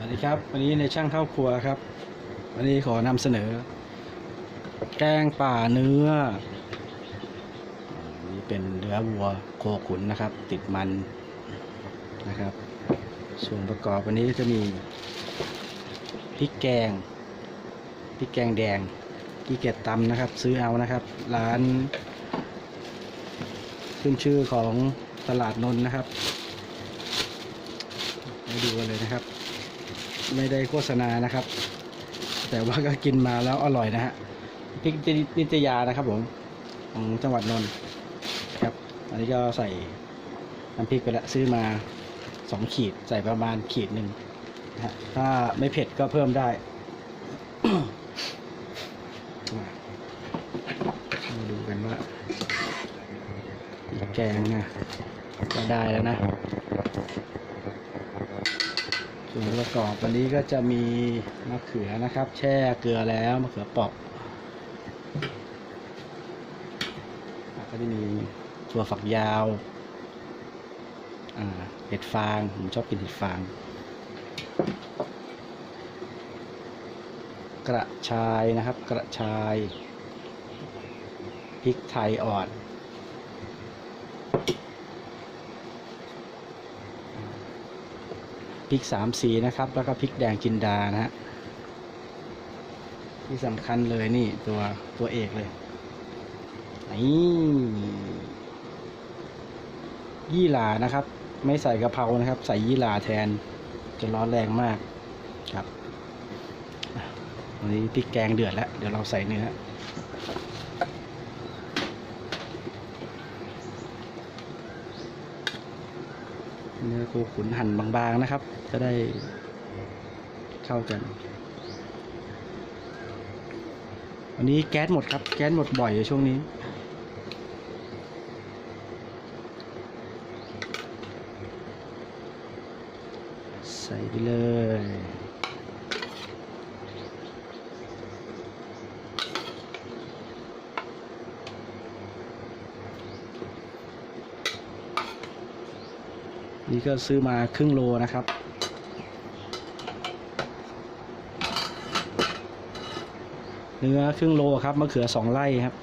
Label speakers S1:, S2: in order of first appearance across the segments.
S1: วัสดีครับ วันนี้ในช่างเข้าครัวครับ วันนี้ขอนำเสนอ แกงป่าเนื้อนี่เป็นเนื้อวัวโคขุนนะครับ ติดมันนะครับ ส่วนประกอบวันนี้จะมีพริกแกงพริกแกงแดงกีเกียจตำนะครับ ซื้อเอานะครับ ร้าน ขึ้นชื่อของตลาดนนท์นะครับมาดูกันเลยนะครับ ไม่ได้โฆษณานะครับ แต่ว่าก็กินมาแล้วอร่อยนะฮะพริกนิตยานะครับผมของจังหวัดนนท์ครับ อันนี้ก็ใส่น้ำพริกไปละซื้อมาสองขีดใส่ประมาณขีดหนึ่งนะฮะถ้าไม่เผ็ดก็เพิ่มได้มาดูกันว่าแกงนะก็ได้แล้วนะ ส่วนประกอบวันนี้ก็จะมีมะเขือนะครับ แช่เกลือแล้วมะเขือปอกก็จะมีถั่วฝักยาวเห็ดฟางผมชอบกินเห็ดฟาง กระชายนะครับ กระชายพริกไทยอ่อน พริกสามสีนะครับ แล้วก็พริกแดงจินดานะฮะที่สำคัญเลยนี่ตัวตัวเอกเลยนี่ยี่หร่านะครับ ไม่ใส่กะเพรานะครับ ใส่ยี่หร่าแทนจะร้อนแรงมากครับวันนี้พริกแกงเดือดแล้ว เดี๋ยวเราใส่เนื้อ นื้อโคขุนหั่นบางๆนะครับ จะได้เข้ากันวันนี้แก๊สหมดครับ แก๊สหมดบ่อยในช่วงนี้ ใส่ไปเลย นี่ก็ซื้อมาครึ่งโลนะครับ เนื้อครึ่งโลครับมะเขือสองไร่ครับ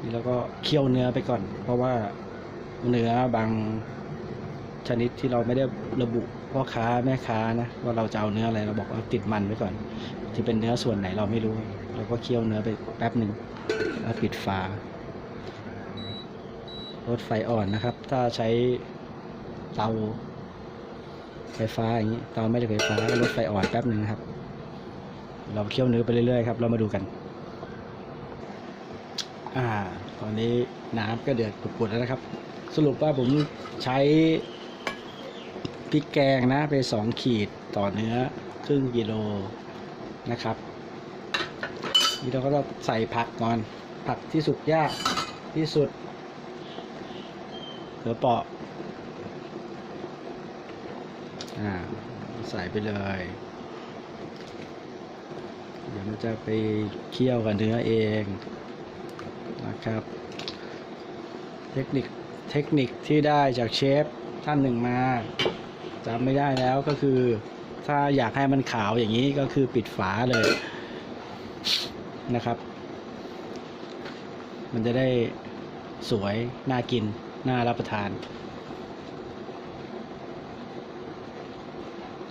S1: นี่แล้วก็เคี่ยวเนื้อไปก่อน เพราะว่าเนื้อบางชนิดที่เราไม่ได้ระบุ พ่อค้าแม่ค้านะว่าเราจะเอาเนื้ออะไรเราบอกว่าติดมันไว้ก่อนจะเป็นเนื้อส่วนไหนเราไม่รู้เราก็เคี่ยวเนื้อไปแป๊บหนึ่งแล้วปิดฝาลดไฟอ่อนนะครับ ถ้าใช้เตาไฟฟ้าอย่างนี้เตาไม่ได้ไฟฟ้าก็ลดไฟอ่อนแป๊บหนึ่งนะครับ เราเคี่ยวเนื้อไปเรื่อยๆครับ เรามาดูกัน อ่า ตอนนี้น้ำก็เดือดปุดๆแล้วนะครับ สรุปว่าผมใช้ ริกแกงนะไปสองขีดต่อเนื้อครึ่งกิโลนะครับนี่เราก็ต้องใส่ผักก่อน ผักที่สุกยากที่สุดเหลือเปาะอ่าใส่ไปเลย เดี๋ยวมันจะไปเคี่ยวกับเนื้อเองนะครับ เทคนิคเทคนิคที่ได้จากเชฟท่านหนึ่งมา จำไม่ได้แล้วก็คือ ถ้าอยากให้มันขาวอย่างนี้ก็คือปิดฝาเลยนะครับ มันจะได้สวย น่ากิน น่ารับประทาน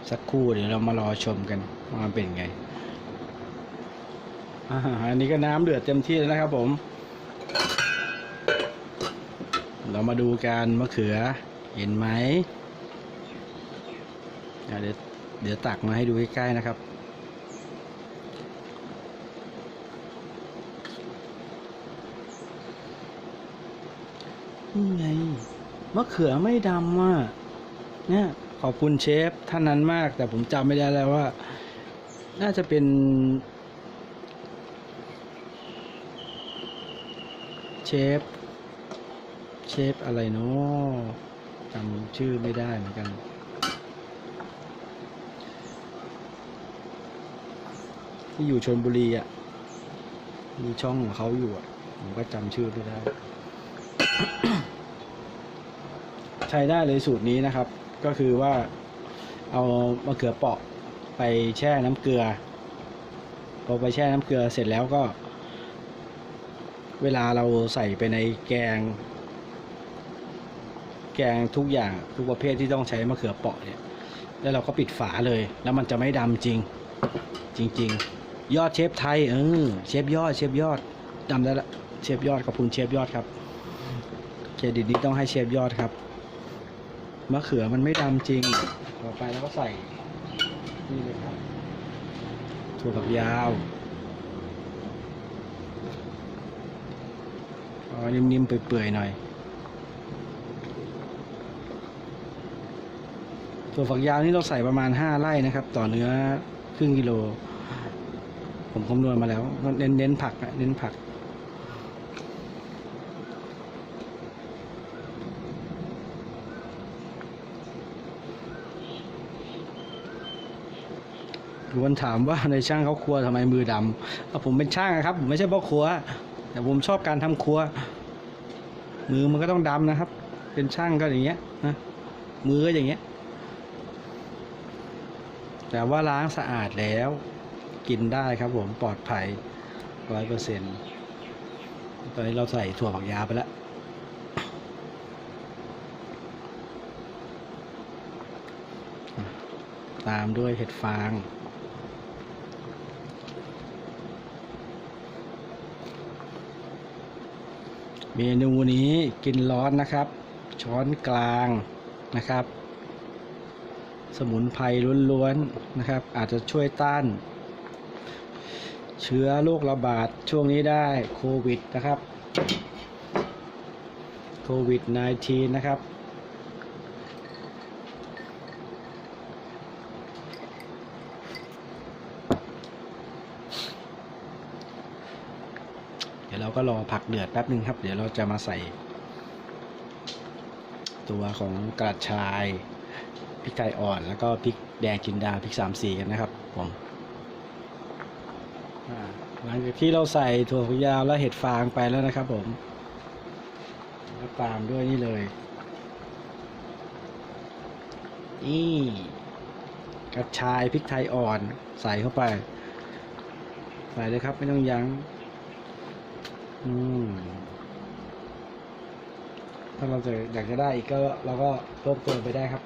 S1: สักครู่เดี๋ยวเรามารอชมกันว่ามันเป็นไงอันนี้ก็น้ำเดือดเต็มที่แล้วนะครับผม เรามาดูกันมะเขือเห็นไหม เดี๋ยวเดี๋ยวตักมาให้ดูใกล้ๆนะครับ นี่ไงมะเขือไม่ดำอะเนี่ยขอบคุณเชฟท่านนั้นมาก แต่ผมจำไม่ได้แล้วว่า น่าจะเป็น เชฟ เชฟอะไรเนาะจำชื่อไม่ได้เหมือนกัน ที่อยู่ชนบุรีอะ มีช่องของเขาอยู่อะ ผมก็จำชื่อไม่ได้ ใช้ได้เลยสูตรนี้นะครับ ก็คือว่า เอามะเขือเปราะไปแช่น้ำเกลือ พอไปแช่น้ำเกลือเสร็จแล้วก็ เวลาเราใส่ไปในแกง แกงทุกอย่างทุกประเภทที่ต้องใช้มะเขือเปราะเนี่ย แล้วเราก็ปิดฝาเลย แล้วมันจะไม่ดำจริง จริง ๆ ยอดเชฟไทยเออเชฟยอดเชฟยอดจำได้ละเชฟยอดขอบคุณเชฟยอดครับเครดิตนี้ต้องให้เชฟยอดครับมะเขือมันไม่ดำจริง ต่อไปแล้วก็ใส่นี่เลยครับถั่วฝักยาวเอนิ่มๆเปื่อยๆหน่อยถั่วฝักยาวนี่เราใส่ประมาณ 5 ไร่นะครับ ต่อเนื้อครึ่งกิโล ผมคำนวณมาแล้วเน้นเน้นผักอะเน้นผัก คนถามว่าในช่างเขาครัวทำไมมือดำเอาผมเป็นช่างอะครับผมไม่ใช่พ่อครัว แต่ผมชอบการทำครัว มือมันก็ต้องดำนะครับ เป็นช่างก็อย่างเงี้ยนะมือก็อย่างเงี้ยแต่ว่าล้างสะอาดแล้ว กินได้ครับผมปลอดภัยร้อยเปอร์เซ็นต์ตอนนี้เราใส่ถั่วฝักยาไปแล้ว ตามด้วยเห็ดฟางเมนูนี้กินร้อนนะครับ ช้อนกลางนะครับ สมุนไพรล้วนๆนะครับ อาจจะช่วยต้าน เชื้อโรคระบาดช่วงนี้ได้โควิดนะครับโควิด -19 นะครับ เดี๋ยวเราก็รอผักเดือดแป๊บนึงครับ เดี๋ยวเราจะมาใส่ ตัวของกระชายพริกไทยอ่อน แล้วก็พริกแดงจินดาพริกสามสีกันนะครับผม หลังจากที่เราใส่ถั่วฝักยาวและเห็ดฟางไปแล้วนะครับผมแล้วตามด้วยนี่เลย นี่กระชายพริกไทยอ่อนใส่เข้าไป ใส่เลยครับไม่ต้องยัง้งอืมถ้าเราจะอยากจะได้อีกก็เราก็เพิ่มเติมไปได้ครับ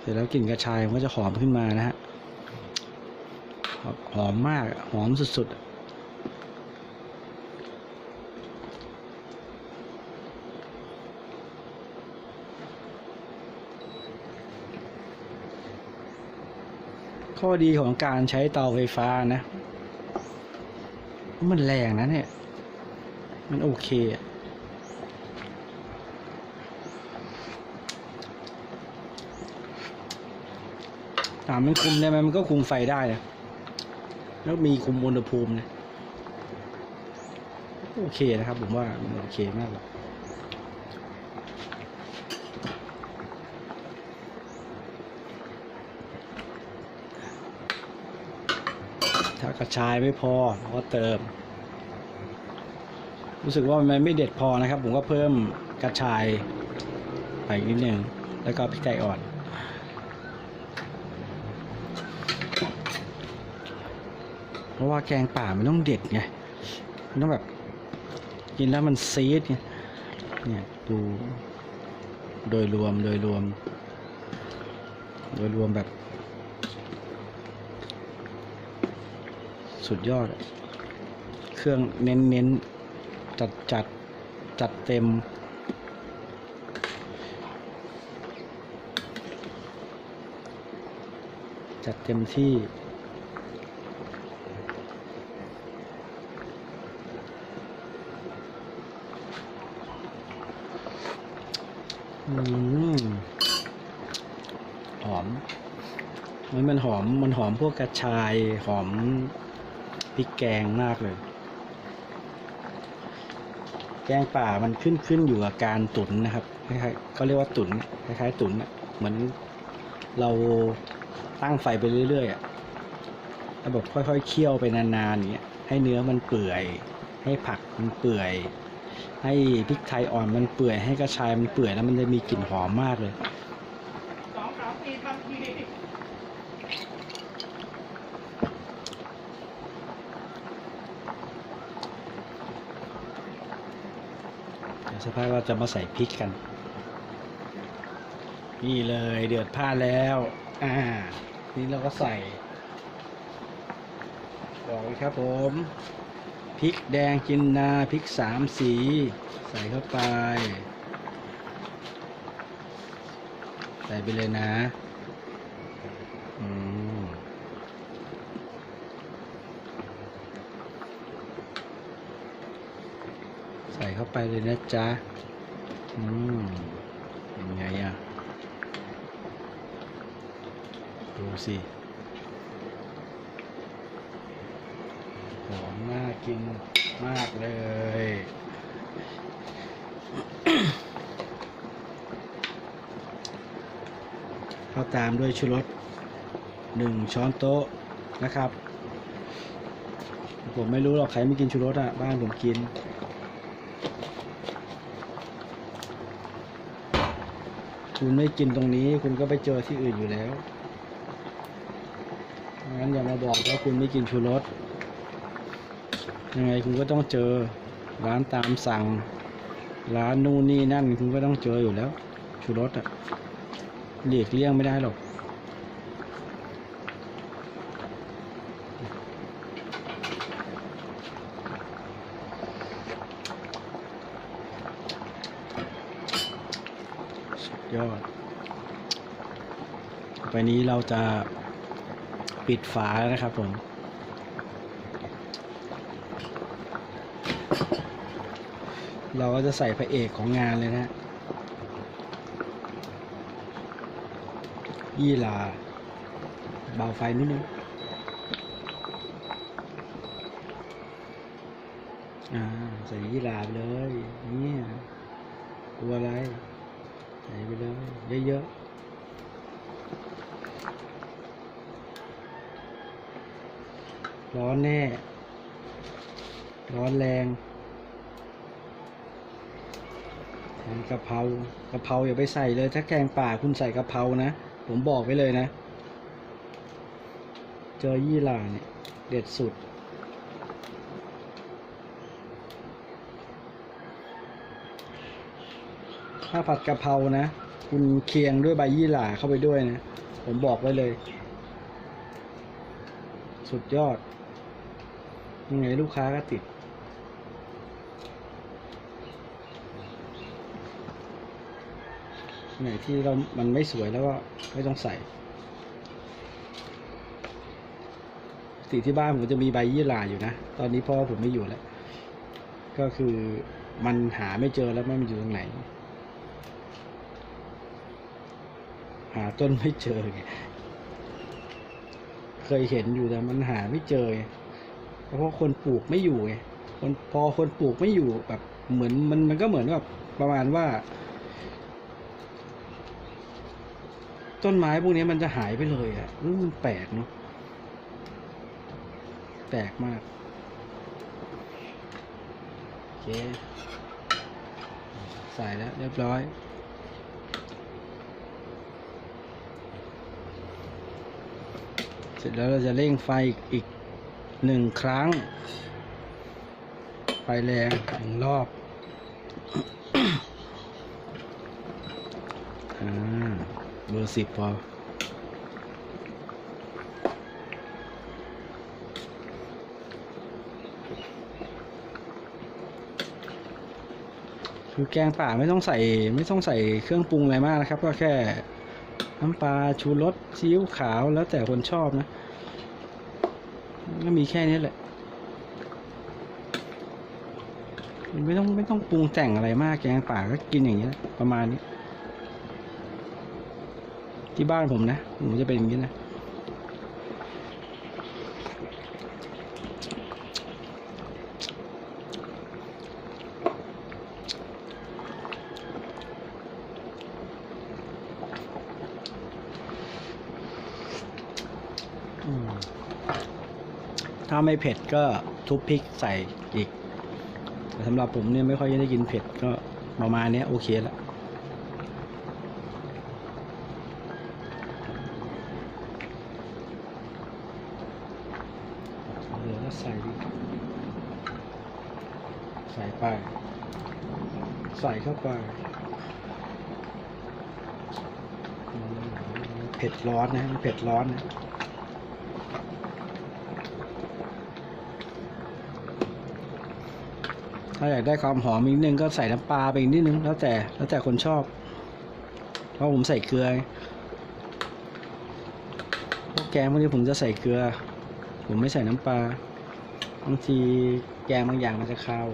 S1: เส ร็จแล้วกลิ่นกระชายมันก็จะหอมขึ้นมานะฮะหอมมากหอมสุดๆข้อดีของการใช้เตาไฟฟ้านะ มันแรงนะเนี่ย มันโอเคอะ ถามมันคุมได้ไหมมันก็คุมไฟได้นะแล้วมีคุมอุณหภูมินะโอเคนะครับ ผมว่ามันโอเคมากเลยถ้ากระชายไม่พอเราก็เติม รู้สึกว่ามันไม่เด็ดพอนะครับ ผมก็เพิ่มกระชายไปนิดนึง แล้วก็พริกไทยอ่อน เพ ราะว่าแกงป่ามันต้องเด็ดไงมันต้องแบบ กินแล้วมันซีดไงเนี่ยดูโดยรวมโดยรวม โดยรวมแบบ สุดยอด เครื่องเน้นเน้นจัดจัดจัดเต็ม จัดเต็มที่ อืมหอม มันมันหอมมันหอมพวกกระชาย หอมพริกแกงมากเลย แกงป่ามันขึ้นขึ้นอยู่กับการตุ๋นนะครับคล้ายๆเขาเรียกว่าตุ๋นคล้ายๆ ตุ๋นเหมือนเราตั้งไฟไปเรื่อยๆอะแล้วแบบค่อยๆเคี่ยวไปนานๆอย่างเงี้ยให้เนื้อมันเปื่อย ให้ผักมันเปื่อย ให้พริกไทยอ่อนมันเปื่อยให้กระชายมันเปื่อยแล้วมันจะมีกลิ่นหอมมากเลย
S2: สองสามสี่ทำที
S1: เดี๋ยว สักพักเราจะมาใส่พริกกัน นี่เลยเดือดผ้าดแล้ว อ่า นี่เราก็ใส่บอกเลยครับผมพริกแดงจินนาพริกสามสี ใส่เข้าไป ใส่ไปเลยนะ อืม ใส่เข้า ไปเลยนะจ๊ะ อืมเป็นไงอะ ดูสิหอมน่ากินมากเลยเข้าตามด้วยชูรสหนึ่งช้อนโต๊ะนะครับ ผมไม่รู้หรอกใครไม่กินชูรสอะ บ้านผมกิน คุณไม่กินตรงนี้ คุณก็ไปเจอที่อื่นอยู่แล้วงั้นอย่ามาบอกว่าคุณไม่กินชูรสยังไงคุณก็ต้องเจอร้านตามสั่ง ร้านนู่นนี่นั่น คุณก็ต้องเจออยู่แล้วชูรสอะเลีกเลี่ยงไม่ได้หรอก ยอด ไปนี้เราจะปิดฝาแล้วนะครับผมเราก็จะใส่พระเอกของงานเลยนะยี่หลา เบาไฟนิดนึงอ่า ใส่ยี่หลาไปเลย เนี่ยกลัวอะไร ส่ไปเลยเยอะๆร้อนแน่ ร้อนแรงแทนกะเพรากะเพราอย่าไปใส่เลย ถ้าแกงป่าคุณใส่กะเพรานะ ผมบอกไว้เลยนะ เจอยี่หร่าเนี่ย เด็ดสุด ถ้าผัดกะเพรานะ คุณเคียงด้วยใบยี่หร่าเข้าไปด้วยนะ ผมบอกไว้เลย สุดยอด ยังไงลูกค้าก็ติด ไหนที่เรา มันไม่สวยแล้วก็ไม่ต้องใส่ติที่บ้านผมจะมีใบยี่หร่าอยู่นะ ตอนนี้พ่อผมไม่อยู่แล้ว ก็คือมันหาไม่เจอแล้วว่มันอยู่ตรงไหน หาต้นไม่เจอไงเคยเห็นอยู่แต่มันหาไม่เจอ เพราะคนปลูกไม่อยู่ไงคนพอคนปลูกไม่อยู่แบบเหมือนมันมันก็เหมือนแบบประมาณว่า ต้นไม้พวกนี้มันจะหายไปเลยอะ่ะมมันแปลกเนาะแปลกมาก โอเค ใส่แล้วเรียบร้อย เสร็จแล้วเราจะเร่งไฟอีกหนึ่งครั้ง ไฟแรงหนึ่งรอบอ่าเบอร์สิบพอคือแกงป่าไม่ต้องใส่ไม่ต้องใส่เครื่องปรุงอะไรมากนะครับ ก็แค่ น้ำปลาชูรสซีอิ๊วขาวแล้วแต่คนชอบนะ ก็มีแค่นี้แหละ ไม่ต้องไม่ต้องปรุงแต่งอะไรมากแกงป่าก็กินอย่างนี้ ประมาณนี้ ที่บ้านผมนะผมจะเป็นอย่างนี้นะ ถ้าไม่เผ็ดก็ทุบพริกใส่อีกแต่สำหรับผมเนี่ยไม่ค่อยได้กินเผ็ดก็ประมาณเนี้ยโอเคละเหลือก็ใส่ใส่ไป ใส่เข้าไปเผ็ดร้อนนะเผ็ดร้อนนะ ถ้าอยากได้ความหอมอีกนิดนึงก็ใส่น้ำปลาไปอีกนิดนึง แล้วแต่แล้วแต่คนชอบ เพราะผมใส่เกลือพวกแกงพวกนี้ผมจะใส่เกลือ ผมไม่ใส่น้ำปลาบางทีแกงบางอย่างมันจะคาว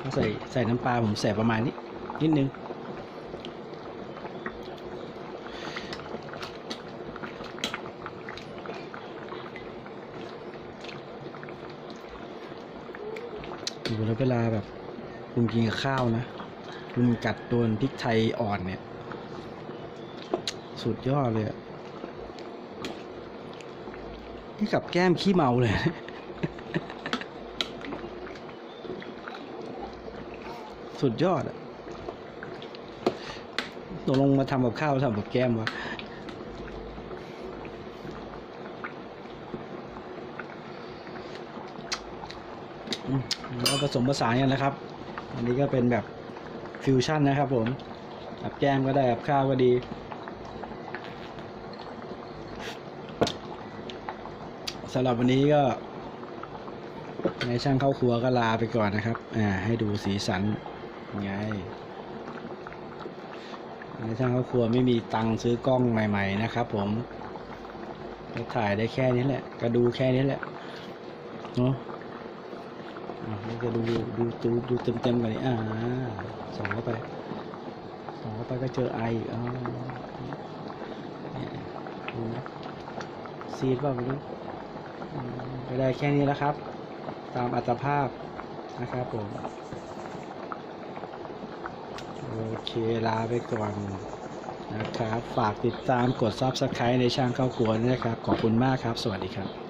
S1: ถ้าใส่ใส่น้ำปลาผมใส่ประมาณนี้นิดนึง แล้วเวลาแบบคุณกินกับข้าวนะคุณกัดโดนพริกไทยอ่อนเนี่ย สุดยอดเลยนี่กับแก้มขี้เมาเลย สุดยอดอะตกลงมาทำกับข้าวทำกับแก้มวะ แล้วผสมผสานกันนะครับ อันนี้ก็เป็นแบบฟิวชั่นนะครับผมกับแก้มก็ได้กับข้าวก็ดี สำหรับวันนี้ก็ในช่างเข้าครัวก็ลาไปก่อนนะครับ อ่า ให้ดูสีสันไงในช่างเข้าครัวไม่มีตังค์ซื้อกล้องใหม่ ๆ นะครับ ผมก็ถ่ายได้แค่นี้แหละ ก็ดูแค่นี้แหละเนาะอะ เราจะดูดูดูดูเต็มๆกันนี่อ่าส่องเข้าไปส่องเข้าไปก็เจอไออีกอ๋อเนี่ยดูนะซีดเปล่าไม่รู้ก็ได้แค่นี้แล้วครับ ตามอัตภาพนะครับผม โอเคลาไปก่อนนะครับ ฝากติดตามกด Subscribe ในช่างเข้าครัวนะครับ ขอบคุณมากครับ สวัสดีครับ